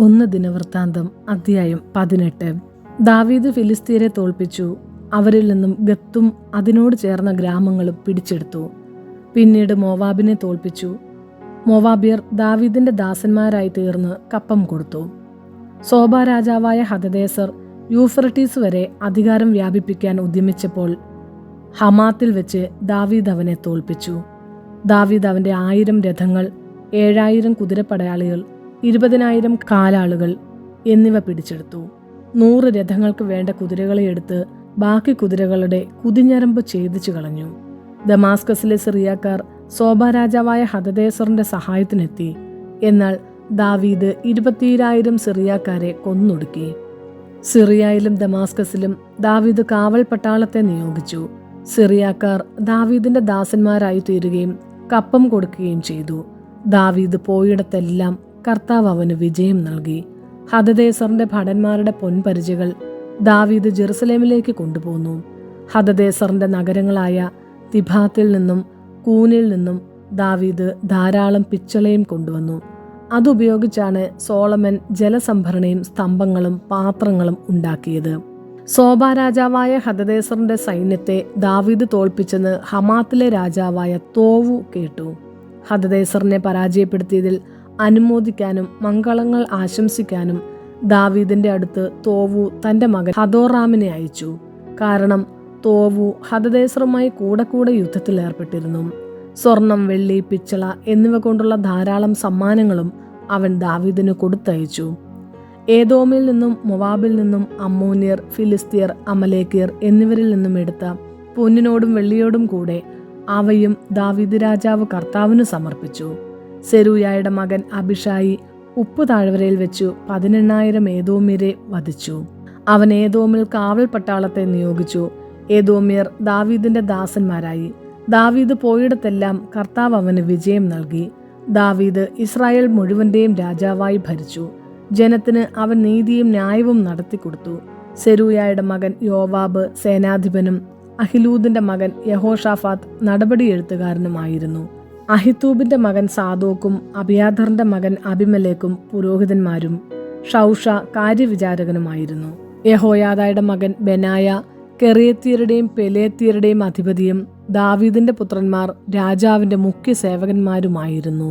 ഒന്ന് ദിനവൃത്താന്തം അധ്യായം പതിനെട്ട്. ദാവീദ് ഫിലിസ്തീനെ തോൽപ്പിച്ചു. അവരിൽ നിന്നും ഗത്തും അതിനോട് ചേർന്ന ഗ്രാമങ്ങളും പിടിച്ചെടുത്തു. പിന്നീട് മോവാബിനെ തോൽപ്പിച്ചു. മോവാബിയർ ദാവീദിന്റെ ദാസന്മാരായി തീർന്ന് കപ്പം കൊടുത്തു. സോബ രാജാവായ ഹദദേസർ യൂഫ്രട്ടീസ് വരെ അധികാരം വ്യാപിപ്പിക്കാൻ ഉദ്യമിച്ചപ്പോൾ ഹമാത്തിൽ വെച്ച് ദാവീദ് അവനെ തോൽപ്പിച്ചു. ദാവീദ് അവന്റെ ആയിരം രഥങ്ങൾ ഏഴായിരം കുതിരപ്പടയാളികൾ ഇരുപതിനായിരം കാലാളുകൾ എന്നിവ പിടിച്ചെടുത്തു. നൂറ് രഥങ്ങൾക്ക് വേണ്ട കുതിരകളെ എടുത്ത് ബാക്കി കുതിരകളുടെ കുതിഞ്ഞരമ്പ് ഛേദിച്ചു കളഞ്ഞു. ദമാസ്കസിലെ സിറിയാക്കാർ സോബ രാജാവായ ഹദദേസറിന്റെ സഹായത്തിനെത്തി. എന്നാൽ ദാവീദ് ഇരുപത്തിയിരായിരം സിറിയാക്കാരെ കൊന്നൊടുക്കി. സിറിയയിലും ദമാസ്കസിലും ദാവീദ് കാവൽ പട്ടാളത്തെ നിയോഗിച്ചു. സിറിയാക്കാർ ദാവീദിന്റെ ദാസന്മാരായി തീരുകയും കപ്പം കൊടുക്കുകയും ചെയ്തു. ദാവീദ് പോയിടത്തെല്ലാം കർത്താവ് അവന് വിജയം നൽകി. ഹദദേസറിന്റെ ഭടന്മാരുടെ പൊൻപരിചകൾ ദാവീദ് ജെറുസലേമിലേക്ക് കൊണ്ടുപോന്നു. ഹദദേസറിന്റെ നഗരങ്ങളായ തിഭാത്തിൽ നിന്നും കൂനിൽ നിന്നും ദാവീദ് ധാരാളം പിച്ചളയും കൊണ്ടുവന്നു. അതുപയോഗിച്ചാണ് സോളമൻ ജലസംഭരണിയും സ്തംഭങ്ങളും പാത്രങ്ങളും ഉണ്ടാക്കിയത്. സോബ രാജാവായ ഹദദേസറിന്റെ സൈന്യത്തെ ദാവീദ് തോൽപ്പിച്ചെന്ന് ഹമാത്തിലെ രാജാവായ തോവു കേട്ടു. ഹദദേസറിനെ പരാജയപ്പെടുത്തിയതിൽ അനുമോദിക്കാനും മംഗളങ്ങൾ ആശംസിക്കാനും ദാവീദിന്റെ അടുത്ത് തോവു തന്റെ മകൻ ഹദോറാമിനെ അയച്ചു. കാരണം തോവു ഹതദേശറുമായി കൂടെ കൂടെ യുദ്ധത്തിൽ ഏർപ്പെട്ടിരുന്നു. സ്വർണം വെള്ളി പിച്ചള എന്നിവ കൊണ്ടുള്ള ധാരാളം സമ്മാനങ്ങളും അവൻ ദാവീദിന് കൊടുത്തയച്ചു. ഏതോമിൽ നിന്നും മൊവാബിൽ നിന്നും അമ്മോനിയർ ഫിലിസ്തീയർ അമലേക്കിയർ എന്നിവരിൽ നിന്നും എടുത്ത പൊന്നിനോടും വെള്ളിയോടും കൂടെ അവയും ദാവീദ് രാജാവ് കർത്താവിന് സമർപ്പിച്ചു. സെരൂയായുടെ മകൻ അഭിഷായി ഉപ്പ് താഴ്വരയിൽ വെച്ചു പതിനെണ്ണായിരം ഏതോമ്യരെ വധിച്ചു. അവൻ ഏതോമിൽ കാവൽ പട്ടാളത്തെ നിയോഗിച്ചു. ഏതോമ്യർ ദാവീദിന്റെ ദാസന്മാരായി. ദാവീദ് പോയിടത്തെല്ലാം കർത്താവ് അവന് വിജയം നൽകി. ദാവീദ് ഇസ്രായേൽ മുഴുവന്റെയും രാജാവായി ഭരിച്ചു. ജനത്തിന് അവൻ നീതിയും ന്യായവും നടത്തിക്കൊടുത്തു. സെരൂയായുടെ മകൻ യോവാബ് സേനാധിപനും അഹിലൂദിന്റെ മകൻ യഹോഷാഫാത്ത് നടപടി എഴുത്തുകാരനുമായിരുന്നു അഹിത്തൂബിന്റെ മകൻ സാദോക്കും അബിയാദറിന്റെ മകൻ അബിമലേക്കും പുരോഹിതന്മാരും ഷൗഷ കാര്യവിചാരകനുമായിരുന്നു. യഹോയാദായുടെ മകൻ ബെനായ കെറിയത്തിയരുടെയും പെലേത്തിയരുടെയും അധിപതിയും ദാവീദിന്റെ പുത്രന്മാർ രാജാവിന്റെ മുഖ്യ സേവകന്മാരുമായിരുന്നു